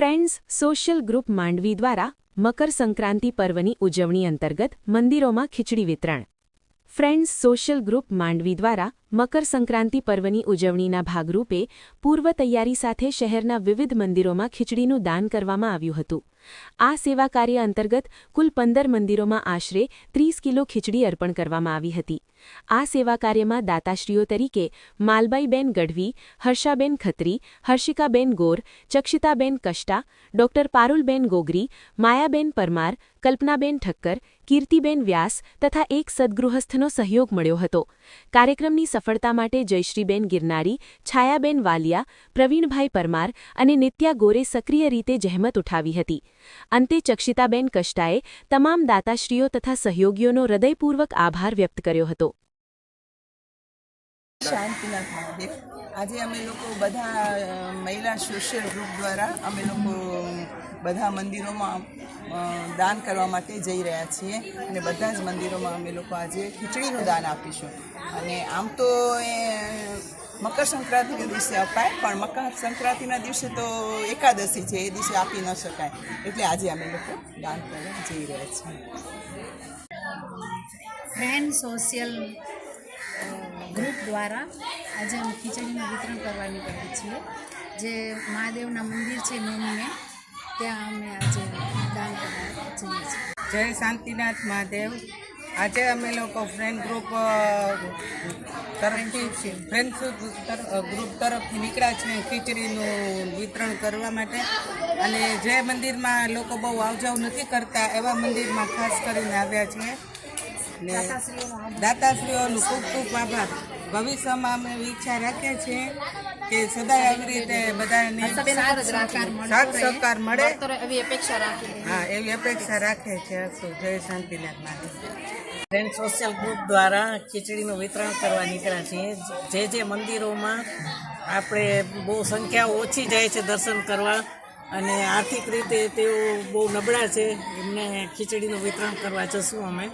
Friends social group Mandvi દ્વારા મકર સંક્રાંતિ પર્વની ઉજવણી અંતર્ગત મંદિરોમાં ખીચડી વિતરણ. ફ્રેન્ડ્સ સોશિયલ ગ્રુપ માંડવી દ્વારા મકર સંક્રાંતિ પર્વની ઉજવણીના ભાગરૂપે પૂર્વ તૈયારી સાથે શહેરના વિવિધ મંદિરોમાં ખીચડીનું દાન કરવામાં આવ્યું હતું. આ સેવા કાર્ય અંતર્ગત કુલ પંદર મંદિરોમાં આશરે ત્રીસ કિલો ખીચડી અર્પણ કરવામાં આવી હતી. આ સેવા કાર્યમાં દાતાશ્રીઓ તરીકે માલબાઈબેન ગઢવી, હર્ષાબેન ખત્રી, હર્ષિકાબેન ગોર, ચક્ષિતાબેન કષ્ટા, ડોક્ટર પારુલબેન ગોગરી, માયાબેન પરમાર, કલ્પનાબેન ઠક્કર, કીર્તિબેન વ્યાસ તથા એક સદગૃહસ્થનો સહયોગ મળ્યો હતો. કાર્યક્રમની સફળતા માટે જયશ્રીબેન ગિરનારી, છાયાબેન વાલિયા, પ્રવીણભાઈ પરમાર અને નિત્યા ગોરે સક્રિય રીતે જહેમત ઉઠાવી હતી. અંતે ચક્ષિતાબેન કષ્ટાએ તમામ દાતાશ્રીઓ તથા સહયોગીઓનો હૃદયપૂર્વક આભાર વ્યક્ત કર્યો હતો. શાંતિનાથ આજે અમે લોકો બધા મહિલા સોશિયલ ગ્રુપ દ્વારા અમે લોકો બધા મંદિરોમાં દાન કરવા માટે જઈ રહ્યા છીએ અને બધા જ મંદિરોમાં અમે લોકો આજે ખીચડીનું દાન આપીશું. અને આમ તો એ મકર સંક્રાંતિના દિવસે અપાય પણ મકર સંક્રાંતિના દિવસે તો એકાદશી છે એ દિવસે આપી ન શકાય. એટલે આજે અમે લોકો દાન કરવા જઈ રહ્યા છીએ. ફ્રેન્ડ સોશિયલ ગ્રુપ દ્વારા આજે અમે ખીચડીનું વિતરણ કરવા નીકળ્યા છીએ. જે મહાદેવના મંદિર છે મેનીને ત્યાં અમે આજે દાન કરવા જઈએ છીએ. જય શાંતિનાથ મહાદેવ. આજે અમે લોકો ફ્રેન્ડ ગ્રુપ તરફથી ફ્રેન્ડ ગ્રુપ તરફથી નીકળ્યા છીએ ખીચડીનું વિતરણ કરવા માટે. અને જે મંદિરમાં લોકો બહુ આવજાવ નથી કરતા એવા મંદિરમાં ખાસ કરીને આવ્યા છીએ. ને દાતાશ્રીઓનું ખૂબ ખૂબ આભાર. ભવિષ્યમાં અમે ઈચ્છા રાખીએ છીએ કે સદાય આવી રીતે બધાને સાથ સહકાર મળે. એવી અપેક્ષા રાખી હા એવી અપેક્ષા રાખે છે શું Jay Shantinath Mahadev friend social group દ્વારા ખીચડીનું વિતરણ કરવા નીકળ્યા છીએ. જે જે મંદિરોમાં આપણે બહુ સંખ્યા ઓછી જાય છે દર્શન કરવા અને આર્થિક રીતે તેઓ બહુ નબળા છે. એમને ખીચડીનું વિતરણ કરવા જશું અમે.